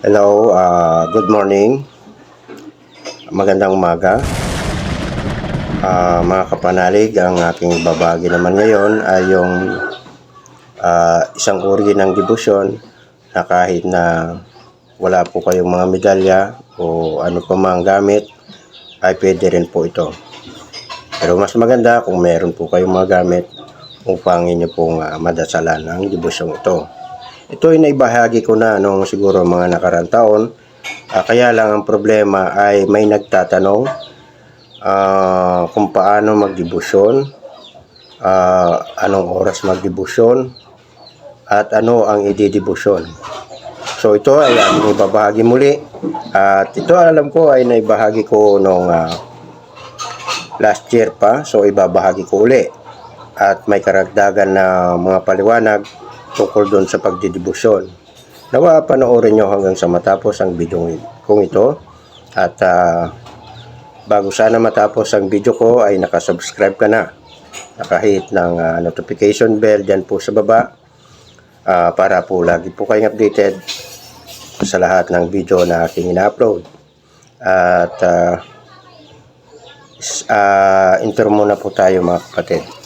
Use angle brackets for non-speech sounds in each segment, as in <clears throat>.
Hello, uh, good morning. Magandang umaga. Ah, mga kapanalig, ang aking babagi naman ngayon ay yung ah, isang uri ng debosyon na kahit na wala po kayong mga medalya o ano pa mang gamit, ay pwede rin po ito. Pero mas maganda kung meron po kayong mga gamit upang inyo pong ah, madasalan ang devosyong ito. Ito ay naibahagi ko na nung siguro mga nakarang taon. Ah, kaya lang ang problema ay may nagtatanong ah, kung paano magdebosyon, ah, anong oras magdebosyon, at ano ang ididebosyon. So ito ay aking ibabahagi muli. At ito alam ko ay naibahagi ko nung ah, last year pa. So ibabahagi ko uli. At may karagdagan na mga paliwanag tungkol doon sa pagdidibusyon. Nawa panoorin nyo hanggang sa matapos ang video kong ito. At ah, bago sana matapos ang video ko ay nakasubscribe ka na. Nakahit ng ah, notification bell dyan po sa baba ah, para po lagi po kayong updated sa lahat ng video na aking ina-upload. At uh, uh, intro muna po tayo mga kapatid.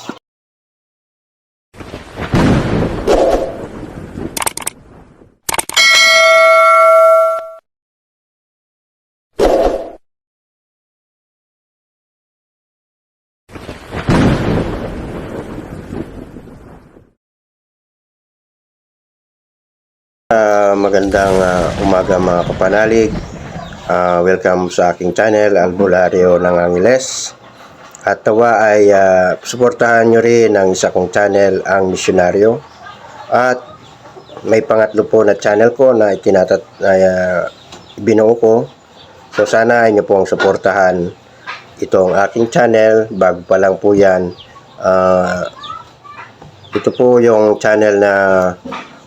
Ah, magandang ah, umaga mga kapanalig. Ah, welcome sa aking channel, Albulario ng Angeles. At tawa ay ah, suportahan nyo rin ang isa kong channel, ang Misyonaryo. At may pangatlo po na channel ko na itinatat na ah, binuo ko. So sana inyo pong suportahan itong aking channel. Bago pa lang po yan. Ah, ito po yung channel na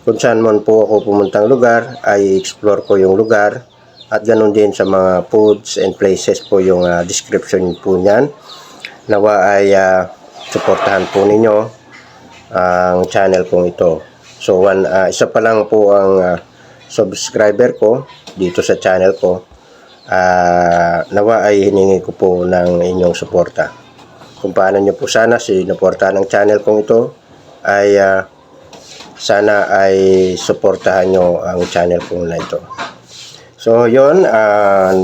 kung saan man po ako pumuntang lugar ay explore ko yung lugar. At ganun din sa mga foods and places po yung ah, description po niyan. Nawa ay ah, suportahan po ninyo ang channel kong ito. So one, ah, isa pa lang po ang ah, subscriber ko dito sa channel ko. Ah, nawa ay hiningi ko po ng inyong suporta. Kung paano nyo po sana sinuportahan ng channel kong ito ay ah, sana ay suportahan nyo ang channel ko na ito. So, yon ah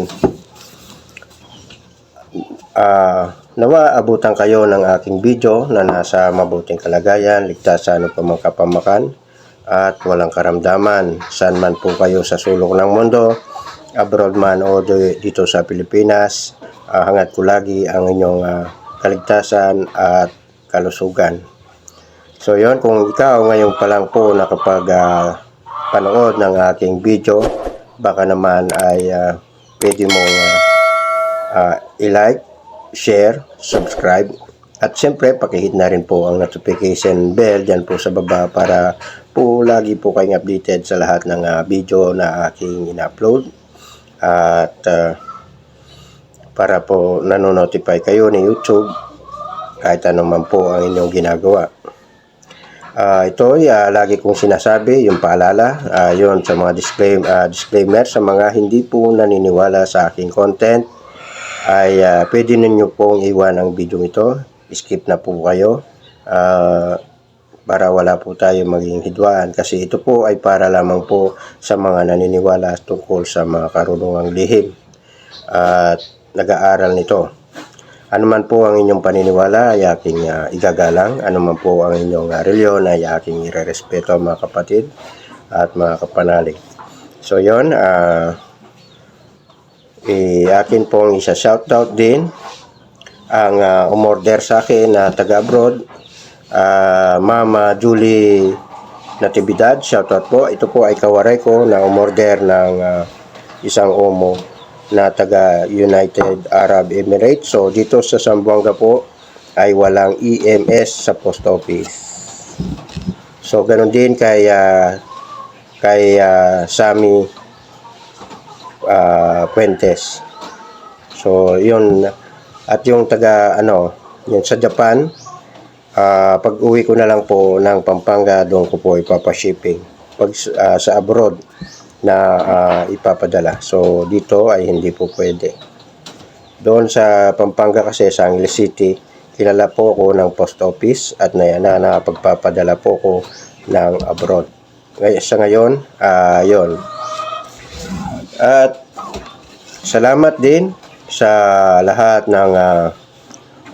ah, nawa abutan kayo ng aking video na nasa mabuting kalagayan, ligtas sa anong pamangkapamakan at walang karamdaman. Saan man po kayo sa sulok ng mundo, abroad man o di- dito sa Pilipinas, ah, hangat ko lagi ang inyong ah, kaligtasan at kalusugan. So yon kung ikaw ngayon pa lang po nakapag ah, panood ng aking video, baka naman ay ah, pwede mong ah, ah, i-like, share, subscribe, at siyempre pakihit na rin po ang notification bell dyan po sa baba para po lagi po kayong updated sa lahat ng ah, video na aking in-upload. At ah, para po nanonotify kayo ni YouTube kahit ano man po ang inyong ginagawa. Ah, ito ah, lagi kong sinasabi, yung paalala, ah, yun sa mga disclaim, ah, disclaimer sa mga hindi po naniniwala sa aking content ay ah, pwede ninyo pong iwan ang video ito. Skip na po kayo ah, para wala po tayo maging hidwaan kasi ito po ay para lamang po sa mga naniniwala tungkol sa mga karunungang lihim at nag-aaral nito. Ano man po ang inyong paniniwala ay aking ah, igagalang. Ano man po ang inyong uh, reliyon ay aking irerespeto mga kapatid at mga kapanalig. So yon ah eh, akin pong isa shoutout din ang ah, umorder sa akin na taga abroad ah, Mama Julie Natividad shoutout po ito po ay kawaray ko na umorder ng ah, isang omo na taga United Arab Emirates. So dito sa Zamboanga po ay walang EMS sa post office. So ganun din kay ah, kay ah, Sami ah, Puentes. So yun at yung taga ano, yung sa Japan ah, pag uwi ko na lang po ng Pampanga doon ko po ipapa-shipping. Pag ah, sa abroad na ah, ipapadala. So dito ay hindi po pwede. Doon sa Pampanga kasi sa Angeles City, kilala po ako ng post office at na, na nakapagpapadala po ko ng abroad. Ngayon, sa ngayon, ah yon. At salamat din sa lahat ng uh,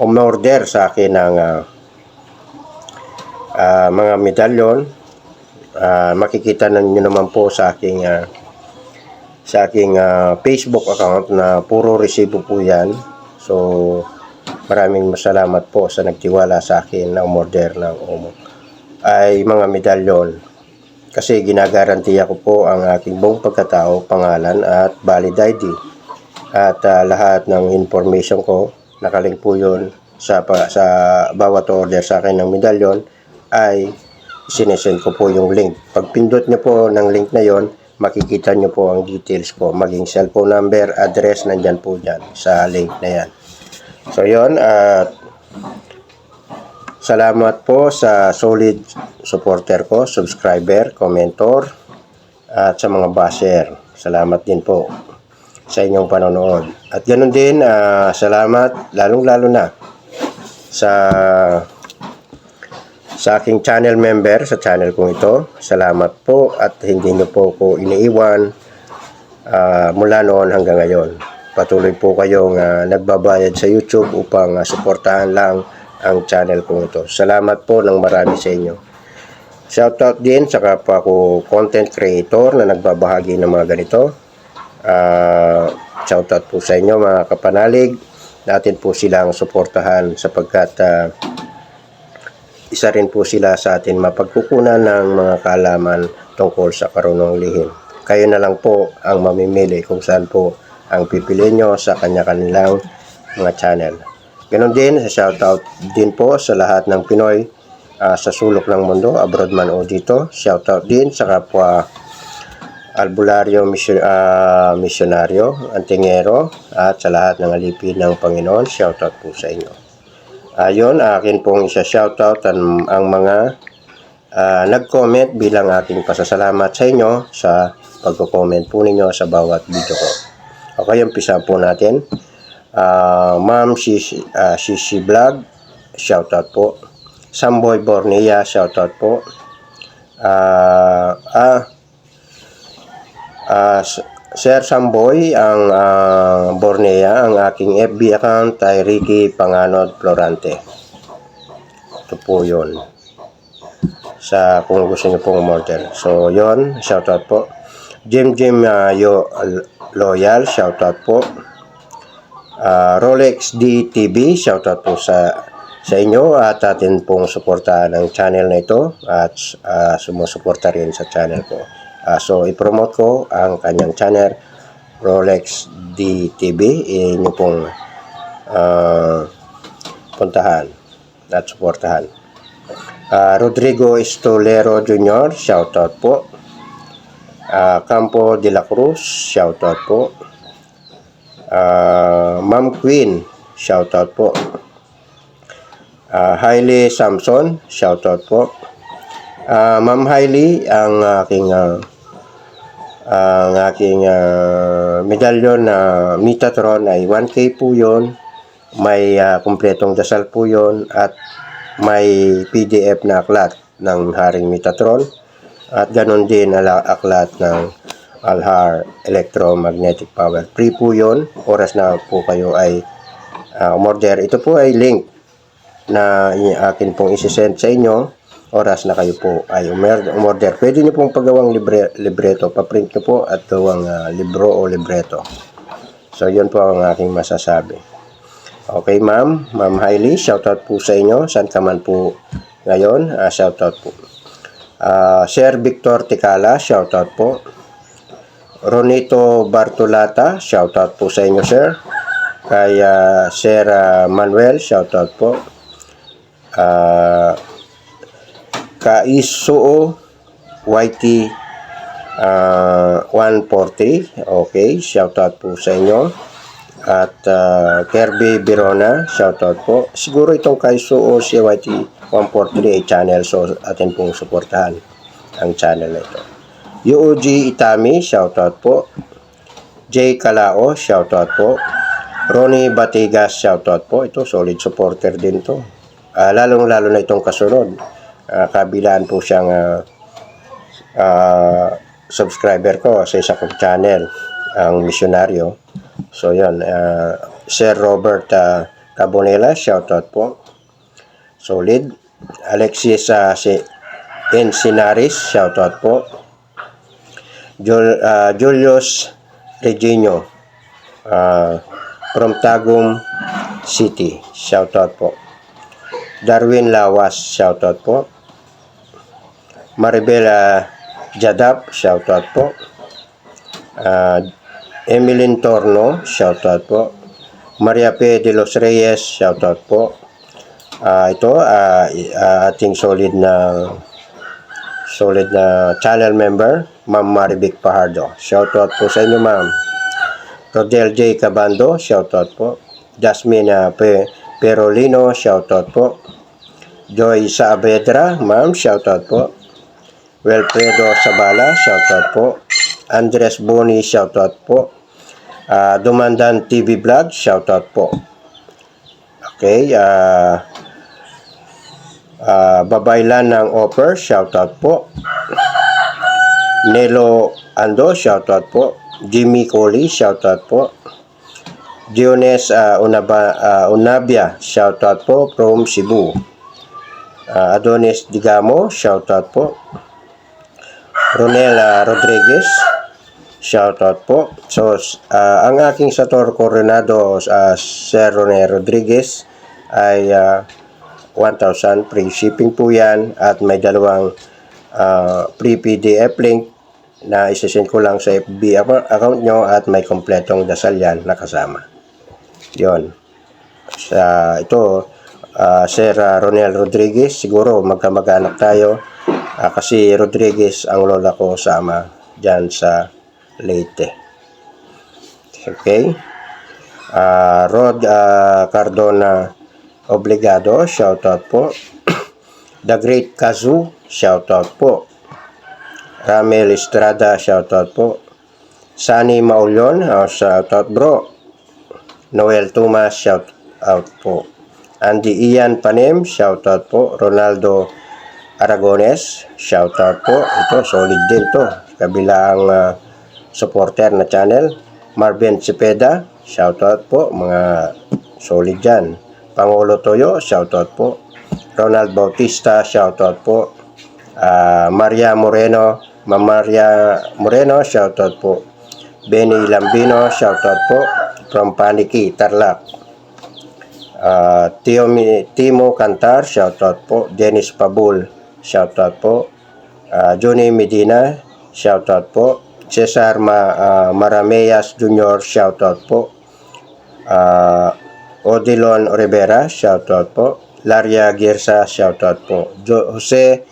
umorder sa akin ng ah, ah, mga medalyon. Ah, makikita ninyo naman po sa aking ah, sa aking ah, Facebook account na puro resibo po yan. So, maraming masalamat po sa nagtiwala sa akin na umorder ng Omo. Ay mga medalyon. Kasi ginagarantiya ko po ang aking buong pagkatao, pangalan at valid ID. At ah, lahat ng information ko, nakalink po yun sa, sa bawat order sa akin ng medalyon ay sinesend ko po yung link. Pag pindot nyo po ng link na yon, makikita nyo po ang details ko. Maging cellphone number, address, nandyan po dyan sa link na yan. So yon at salamat po sa solid supporter ko, subscriber, commentor, at sa mga basher. Salamat din po sa inyong panonood. At ganun din, ah, salamat lalong-lalo na sa sa aking channel member sa channel kong ito. Salamat po at hindi niyo po ko iniiwan ah, mula noon hanggang ngayon. Patuloy po kayong ah, nagbabayad sa YouTube upang ah, suportahan lang ang channel kong ito. Salamat po ng marami sa inyo. Shoutout din sa kapwa ko content creator na nagbabahagi ng mga ganito. Ah, shoutout po sa inyo mga kapanalig. Natin po silang suportahan sapagkat ah, isa rin po sila sa atin mapagkukunan ng mga kaalaman tungkol sa karunong lihim. Kayo na lang po ang mamimili kung saan po ang pipili nyo sa kanya-kanilang mga channel. Ganon din, sa shoutout din po sa lahat ng Pinoy ah, sa sulok ng mundo, abroad man o dito. Shoutout din sa kapwa albularyo misyon, ah, misyonaryo, antingero, at sa lahat ng alipin ng Panginoon. Shoutout po sa inyo. Ayon, akin pong isa shoutout ang, ang mga ah, nag-comment bilang aking pasasalamat sa inyo sa pagko-comment po ninyo sa bawat video ko. Okay, umpisa po natin. Ah, Ma'am Shishi, ah, Shishi Vlog, shoutout po. Samboy Bornea, shoutout po. Ah, ah, S- Sir Samboy, ang ah, Bornea, ang aking FB account ay Ricky Panganod Florante. Ito po yun. Sa kung gusto niyo pong umorder. So, yon shoutout po. Jim Jim ah, Yo Loyal, shoutout po. Ah, Rolex DTV, shoutout po sa sa inyo at atin pong suportahan ang channel na ito at ah, sumusuporta rin sa channel ko. Ah, so, i-promote ko ang kanyang channel Rolex DTV. Inyo pong ah, puntahan at suportahan. Ah, Rodrigo Estolero Jr., shoutout po. Ah, Campo de la Cruz, shoutout po. Ah, Ma'am Queen, shoutout po. Ah, Hailey Samson, shoutout po. Ah, Ma'am Hailey, ang aking ah, ang aking ah, medalyon na Metatron ay 1K po yon. May ah, kumpletong dasal po yon at may PDF na aklat ng Haring Metatron at ganon din ala aklat ng Alhar Electromagnetic Power. Free po yun. Oras na po kayo ay ah, umorder. Ito po ay link na akin pong isisend sa inyo oras na kayo po ay umorder. Pwede nyo pong paggawang libre, libreto. Paprint nyo po at gawang ah, libro o libreto. So, yun po ang aking masasabi. Okay, ma'am. Ma'am Hailey, shoutout po sa inyo. Saan ka man po ngayon. ah, shoutout po. Ah, Sir Victor Tikala, shoutout po. Ronito Bartolata, shoutout po sa inyo, sir. Kay ah, Sir ah, Manuel, shoutout po. Ah, Kaisuo YT ah, 140, okay, shoutout po sa inyo. At ah, Kirby Birona, shoutout po. Siguro itong Kaisuo CYT 143 ay channel, so atin pong suportahan ang channel na ito. UOG Itami, shoutout po. Jay Calao, shoutout po. Ronnie Batigas, shoutout po. Ito, solid supporter din to. Ah, lalong-lalo na itong kasunod. Ah, kabilaan po siyang ah, ah, subscriber ko sa isa kong channel, ang misyonaryo. So, yun. ah, Sir Robert uh, Cabonela, shoutout po. Solid. Alexis uh, si Encinaris, shoutout po. Jul, ah, Julius Regino ah, from Tagum City, shoutout po. Darwin Lawas, shoutout po. Maribel ah, Jadap, shoutout po. Ah, Emeline Torno, shoutout po. Maria P. De Los Reyes, shoutout po. Ah, ito, ah, ating solid na solid na channel member, Ma'am Marivic Pahardo. Shoutout po sa inyo, ma'am. Rodel J. Cabando, shoutout po. Jasmine ah, P. Perolino, shoutout po. Joy Saavedra, ma'am, shoutout po. Wilfredo Sabala, shoutout po. Andres Boni, shoutout po. Ah, Dumandan TV Vlog, shoutout po. Okay, ah ah, Babaylan ng Offer, shoutout po. Nelo Ando, shoutout po. Jimmy Coley, shoutout po. Diones ah, Unaba, ah, Unabia, shoutout po from Cebu. Ah, Adonis Digamo, shoutout po. Ronela Rodriguez, shoutout po. So, ah, ang aking Sator Coronado, uh, Sir Rone Rodriguez, ay ah, 1,000 free shipping po yan at may dalawang ah, free PDF link na isesend ko lang sa FB ac- account nyo at may kompletong dasal yan na kasama. Yon. Sa ito, ah, Sir ah, Ronel Rodriguez, siguro magkamag-anak tayo Ah, kasi Rodriguez ang lola ko sa ama dyan sa Leyte. Okay? Ah, Rod ah, Cardona Obligado, shoutout po. <clears throat> The Great Kazu, shoutout po. Ramel Estrada, shoutout po. Sunny Maulyon, uh, shoutout bro. Noel Tumas, shoutout po. Andy Ian Panem, shoutout po. Ronaldo Aragones, shoutout po. Ito, solid din to. Kabilang uh, supporter na channel. Marvin Cepeda, shoutout po. Mga solid dyan. Pangulo Toyo, shoutout po. Ronald Bautista, shoutout po. Ah, Maria Moreno, Ma'am Maria Moreno, shoutout po. Benny Lambino, shoutout po. From Paniki, Tarlac. Ah, Tio Timo Cantar, shoutout po. Dennis Pabul, shoutout po. Ah, Johnny Medina, shoutout po. Cesar Ma, ah, Marameas Jr., shoutout po. Ah, Odilon Rivera, shoutout po. Laria Girsa, shoutout po. Jo- Jose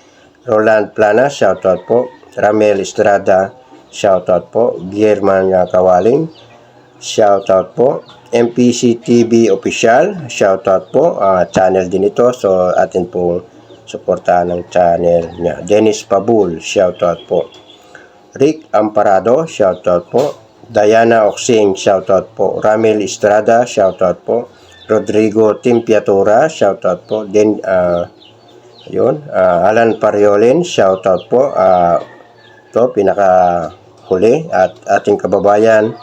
Roland Plana, shoutout po. Ramel Estrada, shoutout po. Guillerman ah, Kawaling, shoutout po. MPC TV Official, shoutout po. Ah, channel din ito. So, atin pong suportahan ng channel niya. Dennis Pabul, shoutout po. Rick Amparado, shoutout po. Diana Oxing, shoutout po. Ramil Estrada, shoutout po. Rodrigo Timpiatura, shoutout po. Then, ah, yun. ah, Alan Pariolin, shoutout po. Ah, to pinaka huli at ating kababayan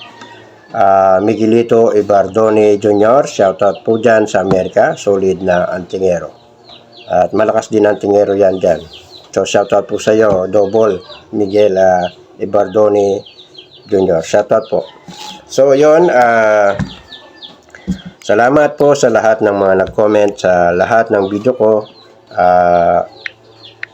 ah, Miguelito Ibardone Jr. Shoutout po dyan sa Amerika. Solid na antingero. At malakas din ang tingero yan dyan. So, shoutout po sa iyo, Double Miguel ah, Ibardone Jr. Shoutout po. So, yon ah salamat po sa lahat ng mga nag-comment sa lahat ng video ko. Ah,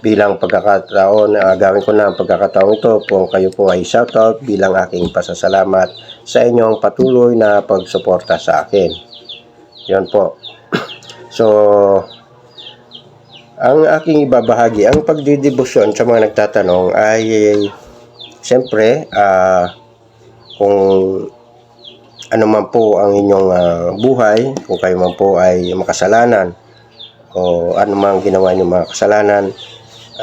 bilang pagkakataon, ah, gawin ko na ang pagkakataon ito kung kayo po ay shoutout bilang aking pasasalamat sa inyong patuloy na pagsuporta sa akin. Yan po. <clears throat> So, ang aking ibabahagi, ang pagdidibusyon sa mga nagtatanong ay siyempre, ah, kung ano man po ang inyong ah, buhay, kung kayo man po ay makasalanan o ano man ginawa niyo mga kasalanan,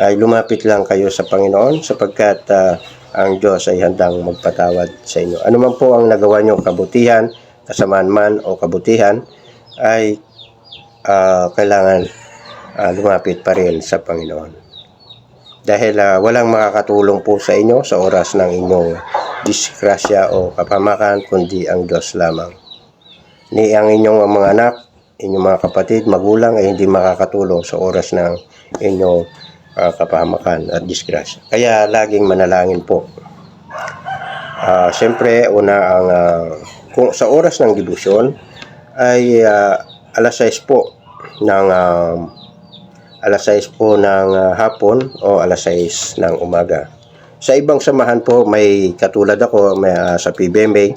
ay lumapit lang kayo sa Panginoon sapagkat ah, ang Diyos ay handang magpatawad sa inyo. Ano man po ang nagawa nyo, kabutihan, kasamaan man o kabutihan, ay ah, kailangan ah, lumapit pa rin sa Panginoon. Dahil ah, walang makakatulong po sa inyo sa oras ng inyong disgrasya o kapamakan, kundi ang Diyos lamang. Ni ang inyong mga anak, inyong mga kapatid, magulang ay hindi makakatulong sa oras ng inyong ah, kapahamakan at disgrasya. Kaya laging manalangin po. Ah, Siyempre, una ang ah, kung sa oras ng debosyon ay ah, alas 6 po ng ah, alas 6 po ng ah, hapon o alas 6 ng umaga. Sa ibang samahan po, may katulad ako may, ah, sa PBMA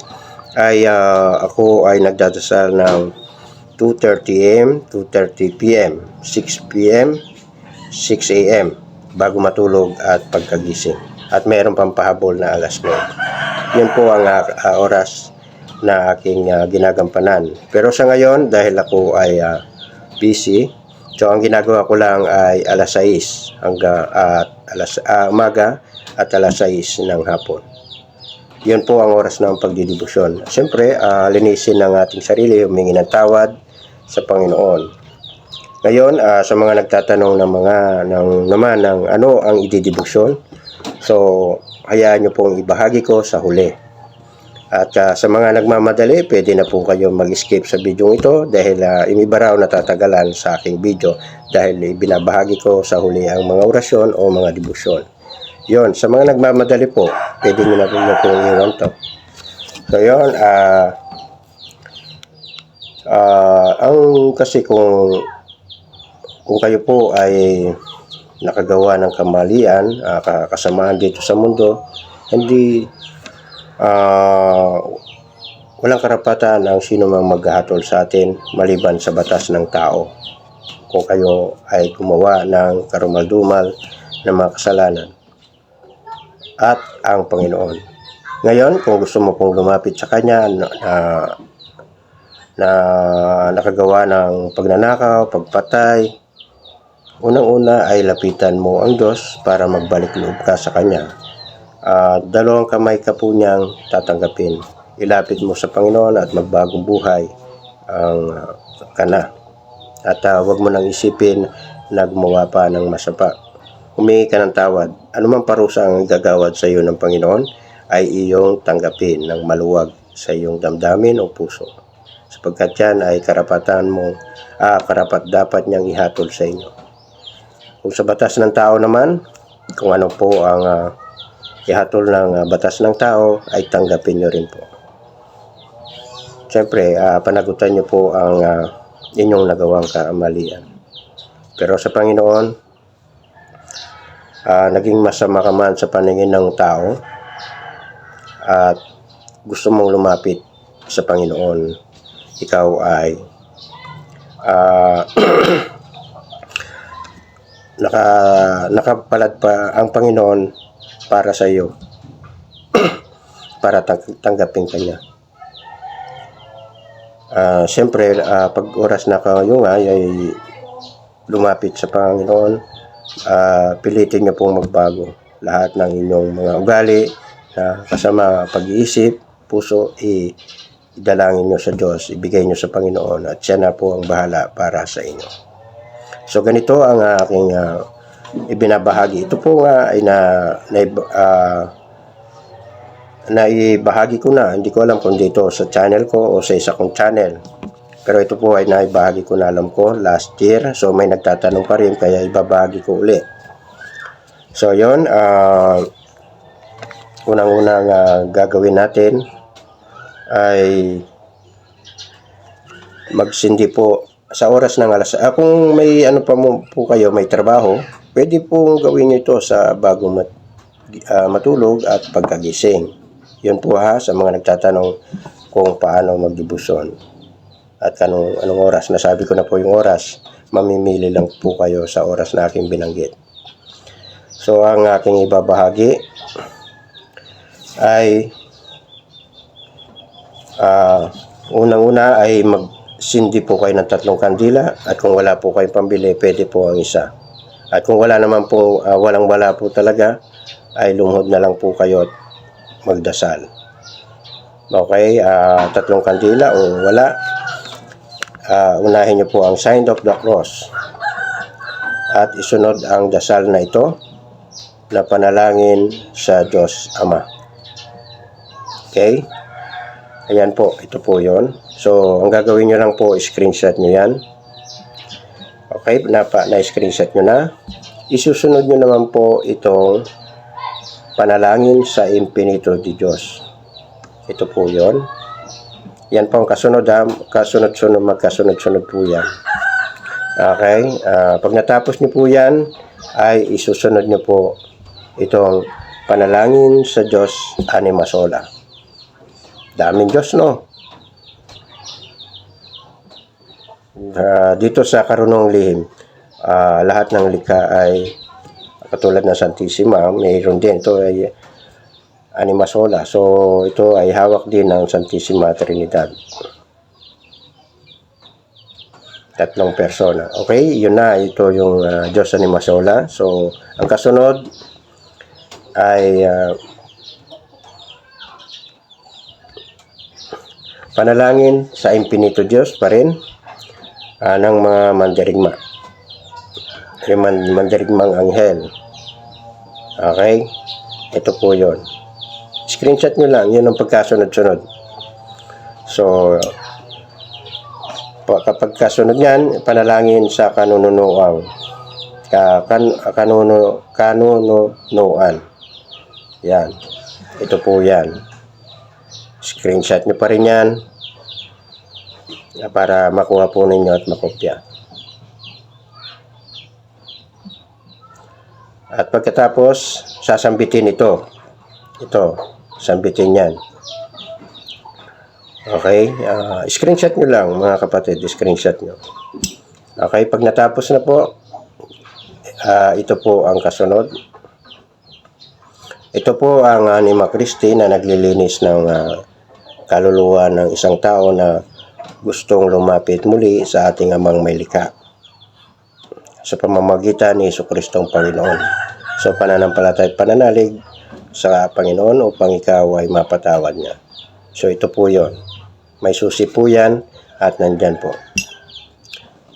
ay ah, ako ay nagdadasal ng 2.30 a.m., 2.30 p.m., 6 p.m., 6 a.m. bago matulog at pagkagising. At mayroon pang pahabol na alas 9. Yun po ang ah, oras na aking ah, ginagampanan. Pero sa ngayon, dahil ako ay ah, busy, so ang ginagawa ko lang ay alas 6 hanggang at alas ah, umaga at alas 6 ng hapon. Yun po ang oras ng pagdidibusyon. Siyempre, ah, linisin ng ating sarili, humingi ng tawad sa Panginoon. Ngayon, ah, sa mga nagtatanong ng mga ng naman ng ano ang ididibusyon, so hayaan nyo pong ibahagi ko sa huli. At ah, sa mga nagmamadali, pwede na po kayo mag-skip sa video ito dahil uh, imiba raw natatagalan sa aking video dahil binabahagi ko sa huli ang mga orasyon o mga dibusyon. Yon, sa mga nagmamadali po, pwede nyo na po pong iwan to. So yon, ah ah, ang kasi kung kung kayo po ay nakagawa ng kamalian, ah, ka- kasamaan dito sa mundo, hindi ah, walang karapatan ang sino mang maghahatol sa atin maliban sa batas ng tao. Kung kayo ay gumawa ng karumal-dumal na mga kasalanan at ang Panginoon. Ngayon, kung gusto mo pong lumapit sa Kanya na, na, na nakagawa ng pagnanakaw, pagpatay, unang-una ay lapitan mo ang Diyos para magbalik loob ka sa Kanya. At dalawang kamay ka po niyang tatanggapin. Ilapit mo sa Panginoon at magbagong buhay ang uh, kana. At uh, huwag mo nang isipin na gumawa pa ng masapa. Humingi ka ng tawad. Anumang parusa ang gagawad sa iyo ng Panginoon ay iyong tanggapin ng maluwag sa iyong damdamin o puso. Sapagkat yan ay karapatan mo, ah, karapat dapat niyang ihatol sa inyo. Kung sa batas ng tao naman, kung ano po ang ah, ihatol ng ah, batas ng tao, ay tanggapin nyo rin po. Siyempre, ah, panagutan nyo po ang ah, inyong nagawang kamalian. Pero sa Panginoon, ah, naging masama ka man sa paningin ng tao at gusto mong lumapit sa Panginoon, ikaw ay ah, <clears throat> naka nakapalad pa ang Panginoon para sa iyo <clears throat> para tang- tanggapin kanya. Ah, siyempre, ah, pag oras na kayo nga ay lumapit sa Panginoon, ah, pilitin niyo pong magbago lahat ng inyong mga ugali na kasama pag-iisip, puso, i idalangin niyo sa Diyos, ibigay niyo sa Panginoon at siya na po ang bahala para sa inyo. So ganito ang aking ah, ibinabahagi. Ito po nga ay na, na ah, naibahagi ko na. Hindi ko alam kung dito sa channel ko o sa isa kong channel. Pero ito po ay naibahagi ko na alam ko last year. So may nagtatanong pa rin kaya ibabahagi ko uli. So yon ah unang-unang ah, gagawin natin ay magsindi po sa oras ng alas. Ah, kung may ano pa mo po kayo, may trabaho, pwede po gawin nyo ito sa bago mat, ah, matulog at pagkagising. Yun po ha, sa mga nagtatanong kung paano magdibusyon. At anong, anong oras. Nasabi ko na po yung oras. Mamimili lang po kayo sa oras na aking binanggit. So, ang aking ibabahagi ay ah unang-una ay magsindi po kayo ng tatlong kandila at kung wala po kayong pambili, pwede po ang isa. At kung wala naman po, ah, walang wala po talaga, ay lumuhod na lang po kayo at magdasal. Okay, ah, tatlong kandila o wala. Ah, unahin niyo po ang sign of the cross. At isunod ang dasal na ito na panalangin sa Diyos Ama. Okay? Ayan po, ito po yon. So, ang gagawin nyo lang po, screenshot nyo yan. Okay, napa, na-screenshot nyo na. Isusunod nyo naman po itong panalangin sa Infinito di Diyos. Ito po yon. Yan po ang kasunod ha. Kasunod-sunod, magkasunod-sunod po yan. Okay, ah, pag natapos nyo po yan, ay isusunod nyo po itong panalangin sa Diyos Anima Sola. Daming Diyos, no? Ah, dito sa karunong lihim, ah, lahat ng likha ay katulad ng Santissima, mayroon din. Ito ay Anima Sola. So, ito ay hawak din ng Santissima Trinidad. Tatlong persona. Okay, yun na. Ito yung ah, Diyos Anima Sola. So, ang kasunod ay ah, panalangin sa Infinito Diyos pa rin ah, ng mga mandirigma. Mandirigmang anghel. Okay? Ito po yon. Screenshot nyo lang. Yun ang pagkasunod-sunod. So, pa- kapag kasunod yan, panalangin sa kanununuan. Ka, kan, kanuno, kanununuan. Yan. Ito po yan. Screenshot nyo pa rin yan para makuha po ninyo at makopya. At pagkatapos, sasambitin ito. Ito, sambitin yan. Okay? ah, screenshot nyo lang mga kapatid, screenshot nyo. Okay, pag natapos na po, ah, ito po ang kasunod. Ito po ang Anima Christi na naglilinis ng ah, kaluluwa ng isang tao na gustong lumapit muli sa ating amang may sa pamamagitan ni Iso Kristong Panginoon. So pananampalatay at pananalig sa Panginoon upang ikaw ay mapatawad niya. So ito po yon. May susi po yan at nandyan po.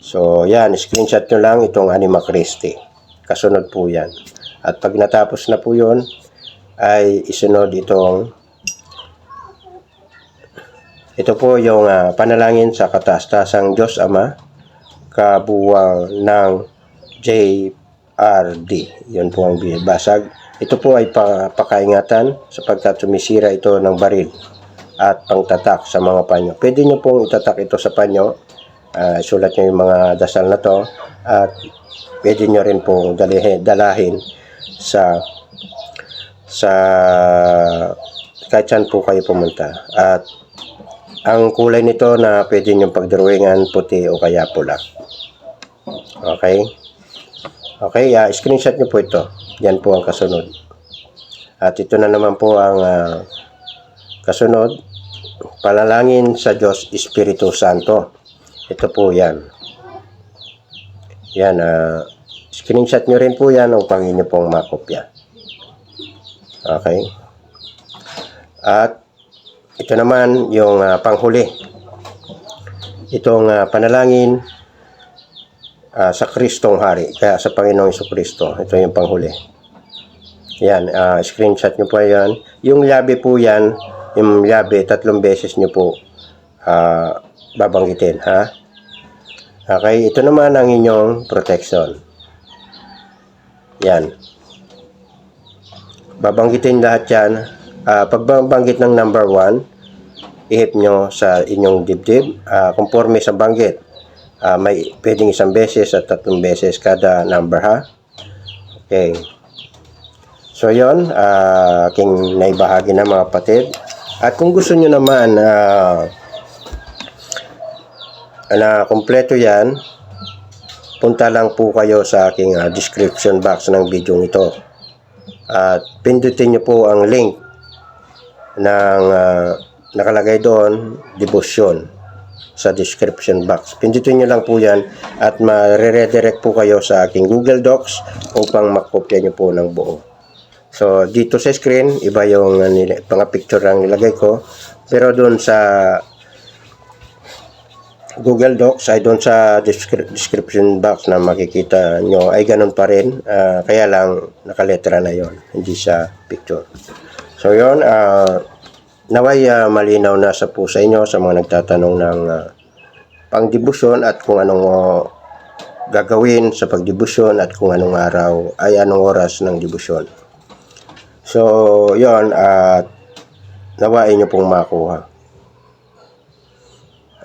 So yan, screenshot nyo lang itong Anima Christi. Kasunod po yan. At pag natapos na po yon ay isunod itong ito po yung ah, panalangin sa kataas-tasang Diyos Ama kabuwang ng JRD. Yun po ang basag. Ito po ay pa, pakaingatan sapagkat sumisira ito ng baril at pangtatak sa mga panyo. Pwede nyo pong itatak ito sa panyo. Ah, sulat nyo yung mga dasal na to at pwede nyo rin pong dalihin, dalahin sa sa kahit saan po kayo pumunta. At ang kulay nito na pwede nyo pagdrawingan puti o kaya pula. Okay? Okay, ah, screenshot nyo po ito. Yan po ang kasunod. At ito na naman po ang ah, kasunod. Palalangin sa Diyos Espiritu Santo. Ito po yan. Yan, ah, screenshot nyo rin po yan upang inyo pong makopya. Okay? At ito naman yung ah, panghuli. Itong ah, panalangin ah, sa Kristong Hari, kaya sa Panginoong Iso Kristo. Ito yung panghuli. Yan, ah, screenshot nyo po yan. Yung labi po yan, yung labi, tatlong beses nyo po ah, babanggitin, ha? Okay, ito naman ang inyong protection. Yan. Babanggitin lahat yan. Ah, pagbanggit ng number 1, ihip nyo sa inyong dibdib. Ah, conforme sa banggit. Ah, may pwedeng isang beses at tatlong beses kada number ha. Okay. So yon, ah, aking naibahagi na mga kapatid. At kung gusto nyo naman ah, na kompleto yan, punta lang po kayo sa aking ah, description box ng video ito. At pindutin nyo po ang link ng ah, nakalagay doon, devotion. sa description box. Pindutin nyo lang po yan at ma-redirect po kayo sa aking Google Docs upang makopya nyo po ng buo. So, dito sa screen, iba yung uh, mga picture ang nilagay ko. Pero doon sa Google Docs ay doon sa descri- description box na makikita nyo ay ganun pa rin. Ah, kaya lang nakaletra na yon hindi sa picture. So yon ah, naway ah, malinaw na sa po inyo sa mga nagtatanong ng uh, pangdibusyon at kung anong ah, gagawin sa pagdibusyon at kung anong araw ay anong oras ng dibusyon. So yon at nawain nyo pong makuha.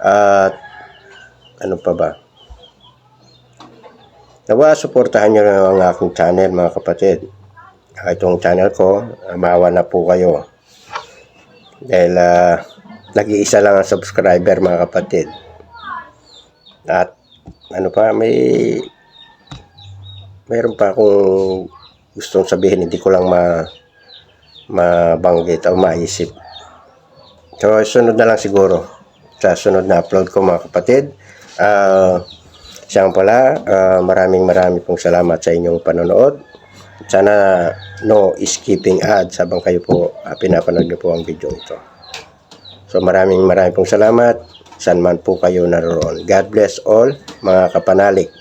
At ano pa ba? Nawa, suportahan nyo ang aking channel mga kapatid. Ah, Itong channel ko, ah, maawa na po kayo. Dahil ah, nag-iisa lang ang subscriber mga kapatid. At ano pa, may mayroon pa akong gustong sabihin, hindi ko lang ma mabanggit o maisip. So, sunod na lang siguro sa sunod na upload ko mga kapatid. Ah, siya nga pala, ah, maraming maraming pong salamat sa inyong panonood. Sana no skipping ads habang kayo po ah, pinapanood niyo po ang video ito. So maraming maraming pong salamat. Saan man po kayo naroon. God bless all mga kapanalig.